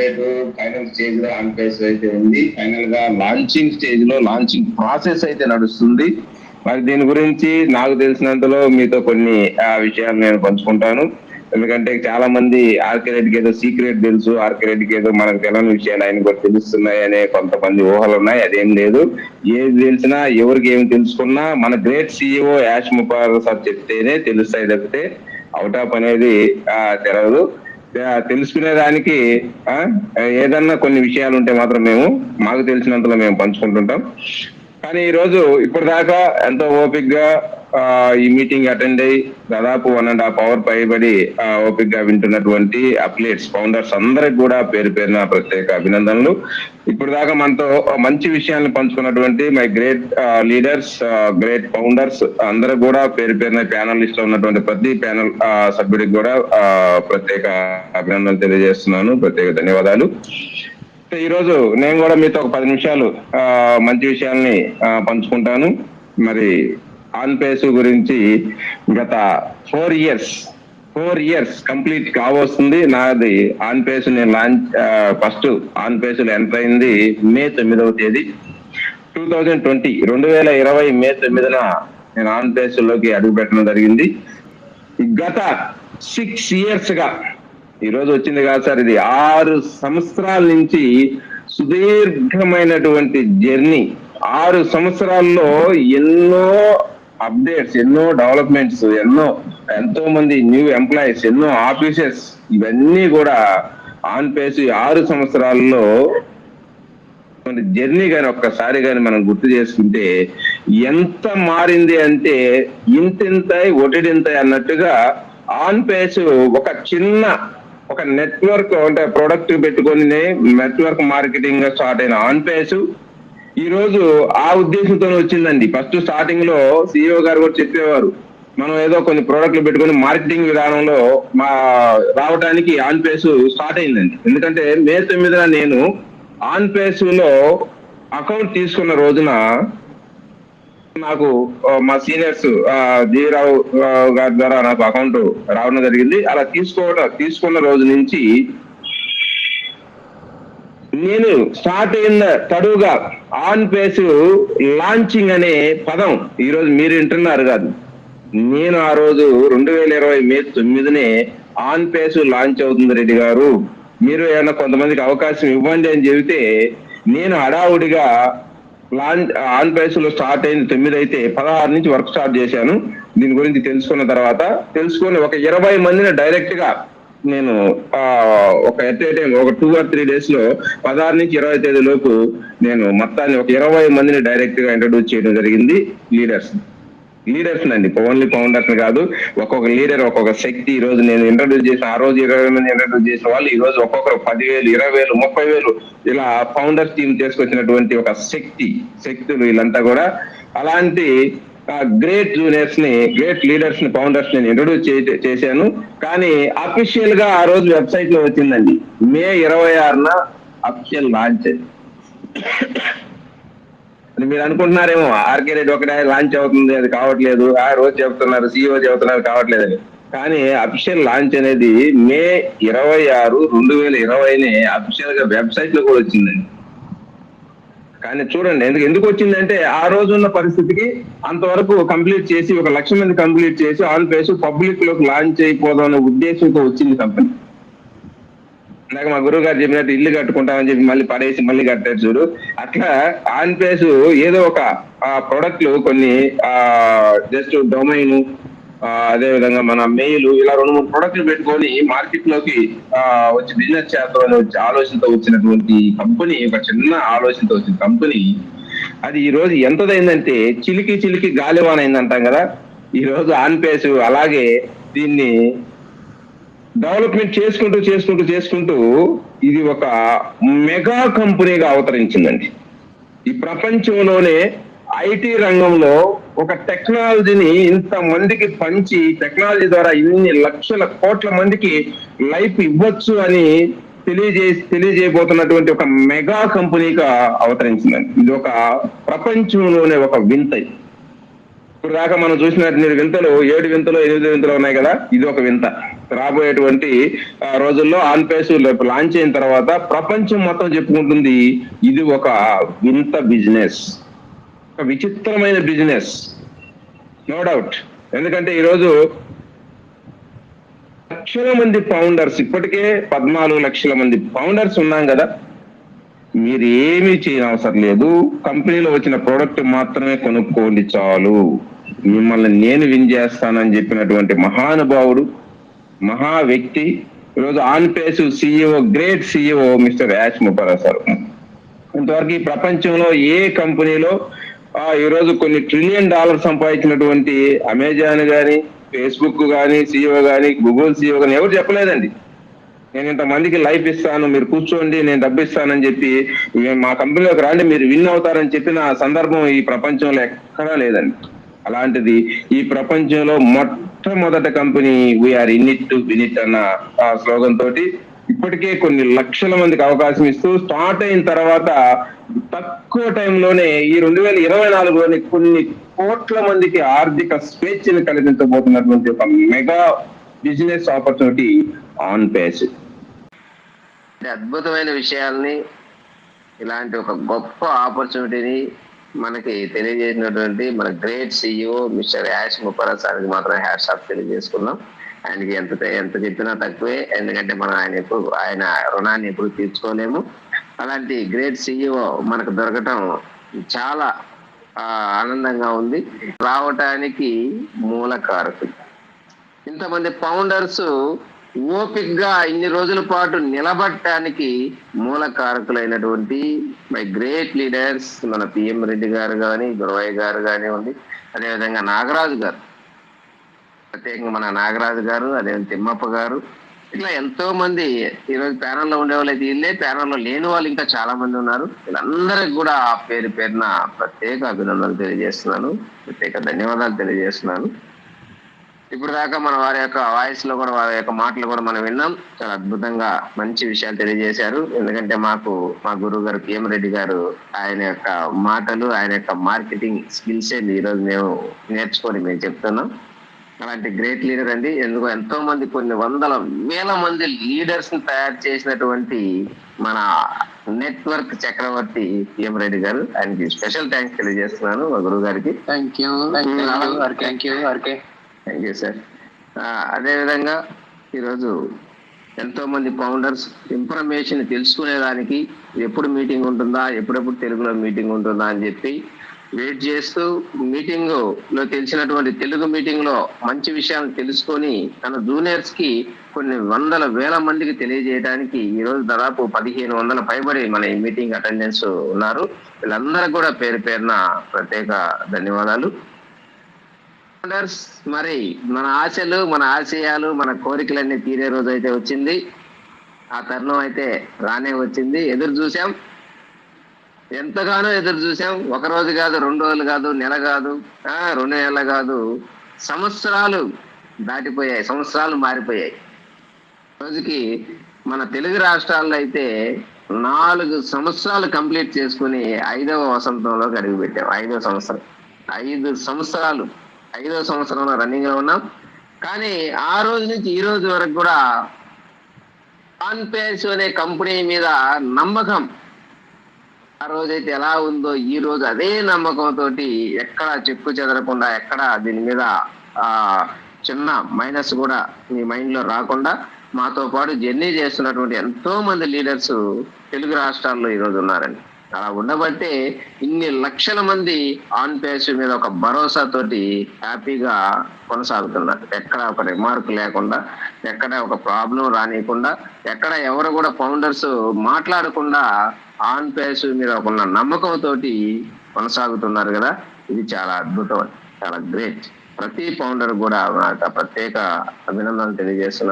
Update final స్టేజ్లో on అయితే ఉంది. ఫైనల్గా లాంచింగ్ స్టేజ్లో లాంచింగ్ ప్రాసెస్ అయితే నడుస్తుంది. మరి దీని గురించి నాకు తెలిసినంతలో మీతో కొన్ని ఆ, విషయాలు నేను పంచుకుంటాను. ఎందుకంటే చాలా మంది ఆర్కే రెడ్డికి ఏదో సీక్రెట్ తెలుసు. ఆర్కే రెడ్డికి ఏదో మనకు తెలియని విషయాలు ఆయన కూడా తెలుస్తున్నాయి అనే కొంతమంది ఊహలు ఉన్నాయి. అదేం లేదు. ఏది తెలిసినా ఎవరికి ఏమి తెలుసుకున్నా మన great CEO Ash Mufareh sir చెప్తేనే తెలుస్తాయి తప్పితే అవుట్ ఆఫ్ అనేది ఆ, తెలవదు తెలుసుకునే దానికి ఆ, ఏదన్నా కొన్ని విషయాలు ఉంటే మాత్రం మేము మాకు తెలిసినంతలో మేము పంచుకుంటుంటాం. కానీ ఈ రోజు ఇప్పటిదాకా ఎంతో ఓపిక్గా ఈ మీటింగ్ అటెండ్ అయ్యి దాదాపు వన్ అండ్ హాఫ్ అవర్ పైబడి ఆ, ఓపిక్గా వింటున్నటువంటి అప్లేట్స్ ఫౌండర్స్ అందరికి కూడా పేరు పేరున ప్రత్యేక అభినందనలు. ఇప్పుడు దాకా మనతో మంచి విషయాలను పంచుకున్నటువంటి my great leaders great founders అందరూ కూడా పేరు పేరున ప్యానల్ లిస్ట్లో ఉన్నటువంటి ప్రతి ప్యానల్ సభ్యుడికి కూడా ప్రత్యేక అభినందనలు తెలియజేస్తున్నాను. ప్రత్యేక ధన్యవాదాలు. ఈ రోజు నేను కూడా మీతో ఒక పది నిమిషాలు ఆ, మంచి విషయాల్ని పంచుకుంటాను. మరి ఆన్పేస్ గురించి గత four years four years complete కావస్తుంది. నాది ఆన్ పేస్ నేను launch first on face enter అయింది మే తొమ్మిదవ తేదీ. టూ థౌజండ్ ట్వంటీ రెండు వేల ఇరవై మే తొమ్మిదిన నేను ఆన్ పేస్లోకి అడుగు పెట్టడం జరిగింది. గత సిక్స్ ఇయర్స్గా ఈ రోజు వచ్చింది కాదు సార్ ఇది ఆరు సంవత్సరాల నుంచి సుదీర్ఘమైనటువంటి జర్నీ. ఆరు సంవత్సరాల్లో ఎన్నో అప్డేట్స్ ఎన్నో డెవలప్మెంట్స్ ఎన్నో ఎంతో మంది న్యూ ఎంప్లాయీస్ ఎన్నో ఆఫీసెస్ ఇవన్నీ కూడా ఆన్ పేస్ ఆరు సంవత్సరాల్లో మన జర్నీ కానీ ఒక్కసారి కానీ మనం గుర్తు చేసుకుంటే ఎంత మారింది అంటే ఇంతింతాయి ఒటిడింతాయి అన్నట్టుగా ఆన్ పేస్ ఒక చిన్న ఒక నెట్వర్క్ అంటే ప్రొడక్ట్ పెట్టుకొని నెట్వర్క్ మార్కెటింగ్ స్టార్ట్ అయిన ఆన్ పేస్ ఈ రోజు ఆ ఉద్దేశంతో వచ్చిందండి. ఫస్ట్ స్టార్టింగ్లో సిఇఓ గారు కూడా చెప్పేవారు. మనం ఏదో కొన్ని ప్రోడక్ట్లు పెట్టుకొని మార్కెటింగ్ విధానంలో మా రావడానికి ఆన్ పేస్ స్టార్ట్ అయిందండి. ఎందుకంటే మే తొమ్మిదిన నేను ఆన్ పేస్లో అకౌంట్ తీసుకున్న రోజున నాకు మా సీనియర్స్ జీరావు గారి ద్వారా నాకు అకౌంట్ రావడం జరిగింది. అలా తీసుకోవడం తీసుకున్న రోజు నుంచి నేను స్టార్ట్ అయిన తడువుగా ఆన్ పేస్ లాంచింగ్ అనే పదం ఈరోజు మీరు వింటున్నారు కాదు. నేను ఆ రోజు రెండు వేల ఇరవై మే తొమ్మిదినే ఆన్ పేస్ లాంచ్ అవుతుంది రెడ్డి గారు. మీరు ఏమైనా కొంతమందికి అవకాశం ఇవ్వండి అని చెబితే నేను హడావుడిగా లాంచ్ ఆన్ పేస్లో స్టార్ట్ అయింది తొమ్మిది అయితే పదహారు నుంచి వర్క్ స్టార్ట్ చేశాను. దీని గురించి తెలుసుకున్న తర్వాత తెలుసుకొని ఒక ఇరవై మందిని డైరెక్ట్గా నేను ఒక ఎట్ ఏ టైం ఒక టూ ఆర్ త్రీ డేస్లో పదహారు నుంచి ఇరవై తేదీ లోపు నేను మొత్తాన్ని ఒక ఇరవై మందిని డైరెక్ట్గా ఇంట్రడ్యూస్ చేయడం జరిగింది లీడర్స్. లీడర్స్ అండి ఓన్లీ ఫౌండర్స్ కాదు ఒక్కొక్క లీడర్ ఒక్కొక్క శక్తి ఈ రోజు నేను ఇంట్రడ్యూస్ చేసిన ఆ రోజు ఇరవై మంది ఇంట్రడ్యూస్ చేసిన వాళ్ళు ఈ రోజు ఒక్కొక్కరు పదివేలు ఇరవై వేలు ముప్పై వేలు ఇలా ఫౌండర్స్ టీం చేసుకొచ్చినటువంటి ఒక శక్తి శక్తులు వీళ్ళంతా కూడా. అలాంటి గ్రేట్ జూనియర్స్ని గ్రేట్ లీడర్స్ని ఫౌండర్స్ని ఇంట్రొడ్యూస్ చేశాను. కానీ అఫీషియల్గా ఆ రోజు వెబ్సైట్లో వచ్చిందండి. మే ఇరవై ఆరున అఫీషియల్ లాంచ్. మీరు అనుకుంటున్నారేమో ఆర్కే రెడ్డి ఒకటే లాంచ్ అవుతుంది అది కావట్లేదు. ఆ రోజు చెబుతున్నారు సిఇఓ చెబుతున్నారు కావట్లేదు కానీ అఫీషియల్ లాంచ్ అనేది మే ఇరవై ఆరు రెండు వేల ఇరవైనే అఫీషియల్గా వెబ్సైట్లో కూడా వచ్చిందండి. కానీ చూడండి ఎందుకు ఎందుకు వచ్చిందంటే ఆ రోజు ఉన్న పరిస్థితికి అంతవరకు కంప్లీట్ చేసి ఒక లక్ష మంది కంప్లీట్ చేసి ఆన్ పేస్ పబ్లిక్లోకి లాంచ్ అయిపోదాం అనే ఉద్దేశంతో వచ్చింది కంపెనీ. ఇందాక మా గురువు గారు చెప్పినట్టు ఇల్లు కట్టుకుంటామని చెప్పి మళ్ళీ పడేసి మళ్ళీ కట్టారు చూడు. అట్లా ఆన్ పేస్ ఏదో ఒక ప్రొడక్ట్లు కొన్ని ఆ జస్ట్ డొమైన్ అదే విధంగా మన మెయిల్ ఇలా రెండు మూడు ప్రొడక్ట్లు పెట్టుకొని మార్కెట్లోకి వచ్చి బిజినెస్ చేద్దాం అనే వచ్చి ఆలోచనతో వచ్చినటువంటి కంపెనీ ఒక చిన్న ఆలోచనతో వచ్చిన కంపెనీ అది ఈ రోజు ఎంతదైందంటే చిలికి చిలికి గాలివాన్ అయిందంటాం కదా? ఈ రోజు ఆన్ పేస్ అలాగే దీన్ని డెవలప్మెంట్ చేసుకుంటూ చేసుకుంటూ చేసుకుంటూ ఇది ఒక మెగా కంపెనీగా అవతరించిందండి. ఈ ప్రపంచంలోనే ఐటీ రంగంలో ఒక టెక్నాలజీని ఇంత మందికి పంచి టెక్నాలజీ ద్వారా ఇన్ని లక్షల కోట్ల మందికి లైఫ్ ఇవ్వచ్చు అని తెలియజే తెలియజేయబోతున్నటువంటి ఒక మెగా కంపెనీగా అవతరించిందండి. ఇది ఒక ప్రపంచంలోనే ఒక వింత. ఇప్పుడు దాకా మనం చూసినటువంటి వింతలు ఏడు వింతలు ఎనిమిది వింతలు ఉన్నాయి కదా? ఇది ఒక వింత. రాబోయేటువంటి రోజుల్లో ఆన్ పేస్ లాంచ్ అయిన తర్వాత ప్రపంచం మొత్తం చెప్పుకుంటుంది ఇది ఒక వింత బిజినెస్ ఒక విచిత్రమైన బిజినెస్. No doubt. ఎందుకంటే ఈరోజు లక్షల మంది ఫౌండర్స్ ఇప్పటికే పద్నాలుగు లక్షల మంది ఫౌండర్స్ ఉన్నాం కదా. మీరు ఏమీ చేయనవసరం లేదు. కంపెనీలో వచ్చిన ప్రోడక్ట్ మాత్రమే కొనుక్కోండి చాలు. మిమ్మల్ని నేను విన్ చేస్తానని చెప్పినటువంటి మహానుభావుడు మహా వ్యక్తి ఈరోజు Onpassive CEO great CEO mister Ash Mufareh sir. ఇంతవరకు ఈ ప్రపంచంలో ఏ కంపెనీలో ఆ, ఈరోజు కొన్ని ట్రిలియన్ డాలర్ సంపాదించినటువంటి అమెజాన్ గాని ఫేస్బుక్ గాని సిఇఓ గాని గూగుల్ సిఇఓ గాని ఎవరు చెప్పలేదండి. నేను ఇంతమందికి లైఫ్ ఇస్తాను మీరు కూర్చోండి నేను డబ్బు ఇస్తానని చెప్పి మేము మా కంపెనీలోకి రాండి మీరు విన్ అవుతారని చెప్పిన సందర్భం ఈ ప్రపంచంలో ఎక్కడా లేదండి. అలాంటిది ఈ ప్రపంచంలో మొట్టమొదటి company we're in it win it to అన్న ఆ స్లోగన్ తోటి ఇప్పటికే కొన్ని లక్షల మందికి అవకాశం ఇస్తూ స్టార్ట్ అయిన తర్వాత తక్కువ టైంలోనే ఈ రెండు వేల ఇరవై నాలుగులోని కొన్ని కోట్ల మందికి ఆర్థిక స్వేచ్ఛను కలిగించబోతున్నటువంటి ఒక mega business opportunity Onpassive అద్భుతమైన విషయాల్ని ఇలాంటి ఒక గొప్ప ఆపర్చునిటీని మనకి తెలియజేసినటువంటి మన great CEO mister Ash Mufareh సార్కి మాత్రం హ్యాష్ ఆఫ్ తెలియజేసుకున్నాం. ఆయనకి ఎంత ఎంత చెప్పినా తక్కువే ఎందుకంటే మనం ఆయన ఎప్పుడు ఆయన రుణాన్ని ఎప్పుడు తీర్చుకోలేము. అలాంటి గ్రేట్ సిఇఓ మనకు దొరకటం చాలా ఆనందంగా ఉంది. రావటానికి మూల కారకులు. ఇంతమంది ఫౌండర్స్ ఓపిక్గా ఇన్ని రోజుల పాటు నిలబడటానికి మూల కారకులైనటువంటి మై గ్రేట్ లీడర్స్ మన పిఎం రెడ్డి గారు కానీ గురవయ్య గారు కానివ్వండి అదేవిధంగా నాగరాజు గారు. ప్రత్యేకంగా మన నాగరాజు గారు అదేవిధంగా తిమ్మప్ప గారు ఇట్లా ఎంతో మంది ఈరోజు ప్యానల్లో ఉండే వాళ్ళు అయితే వీళ్ళే. ప్యానల్లో లేని వాళ్ళు ఇంకా చాలా మంది ఉన్నారు. వీళ్ళందరికి కూడా ఆ పేరు పేరున ప్రత్యేక అభినందనలు తెలియజేస్తున్నాను. ప్రత్యేక ధన్యవాదాలు తెలియజేస్తున్నాను. ఇప్పుడు దాకా మన వారి యొక్క వాయిస్లో కూడా వారి యొక్క మాటలు కూడా మనం విన్నాం. చాలా అద్భుతంగా మంచి విషయాలు తెలియజేశారు. ఎందుకంటే మాకు మా గురువు గారు పిఎం రెడ్డి గారు ఆయన యొక్క మాటలు ఆయన యొక్క మార్కెటింగ్ స్కిల్స్ ఈ రోజు మేము నేర్చుకొని మేము చెప్తున్నాం. అలాంటి గ్రేట్ లీడర్ అండి. ఎందుకు ఎంతో మంది కొన్ని వందల వేల మంది లీడర్స్ని తయారు చేసినటువంటి మన నెట్వర్క్ చక్రవర్తి పిఎం రెడ్డి గారు. ఆయనకి స్పెషల్ థ్యాంక్స్ తెలియజేస్తున్నాను మా గురువు గారికి. Thank you thank you thank you RK thank you sir అదేవిధంగా ఈరోజు ఎంతో మంది ఫౌండర్స్ ఇన్ఫర్మేషన్ తెలుసుకునేదానికి ఎప్పుడు మీటింగ్ ఉంటుందా ఎప్పుడెప్పుడు తెలుగులో మీటింగ్ ఉంటుందా అని చెప్పి వెయిట్ చేస్తూ మీటింగ్లో తెలిసినటువంటి తెలుగు మీటింగ్లో మంచి విషయాలు తెలుసుకొని తన జూనియర్స్కి కొన్ని వందల వేల మందికి తెలియజేయడానికి ఈ రోజు దాదాపు పదిహేను వందల పైబడి మన ఈ మీటింగ్ అటెండెన్స్ ఉన్నారు. వీళ్ళందరూ కూడా పేరు పేరున ప్రత్యేక ధన్యవాదాలు. మరి మన ఆశలు మన ఆశయాలు మన కోరికలన్నీ తీరే రోజు అయితే వచ్చింది. ఆ తరుణం అయితే రానే వచ్చింది. ఎదురు చూసాం ఎంతగానో ఎదురు చూసాం. ఒక రోజు కాదు రెండు రోజులు కాదు నెల కాదు రెండు నెలలు కాదు. సంవత్సరాలు దాటిపోయాయి సంవత్సరాలు మారిపోయాయి. రోజుకి మన తెలుగు రాష్ట్రాల్లో అయితే నాలుగు సంవత్సరాలు కంప్లీట్ చేసుకుని ఐదవ వసంతంలో అడుగు పెట్టాం ఐదవ సంవత్సరం. ఐదు సంవత్సరాలు. ఐదవ సంవత్సరంలో రన్నింగ్లో ఉన్నాం. కానీ ఆ రోజు నుంచి ఈ రోజు వరకు కూడా ఆన్ అనే కంపెనీ మీద నమ్మకం ఆ రోజైతే ఎలా ఉందో ఈ రోజు అదే నమ్మకంతో ఎక్కడ చెక్కు చెదరకుండా ఎక్కడ దీని మీద ఆ చిన్న మైనస్ కూడా మీ మైండ్లో రాకుండా మాతో పాటు జర్నీ చేస్తున్నటువంటి ఎంతో మంది లీడర్స్ తెలుగు రాష్ట్రాల్లో ఈ రోజు ఉన్నారండి. అలా ఉండబట్టే ఇన్ని లక్షల మంది ఆన్ పేస్ మీద ఒక భరోసాతోటి హ్యాపీగా కొనసాగుతున్నారు. ఎక్కడ ఒక రిమార్క్ లేకుండా ఎక్కడ ఒక ప్రాబ్లం రానియకుండా ఎక్కడ ఎవరు కూడా ఫౌండర్స్ మాట్లాడకుండా ఆన్ పేస్ మీద ఒక నమ్మకం తోటి కొనసాగుతున్నారు కదా ఇది చాలా అద్భుతం చాలా గ్రేట్. ప్రతి పౌండర్ కూడా ప్రత్యేక అభినందనలు తెలియజేస్తున్నారు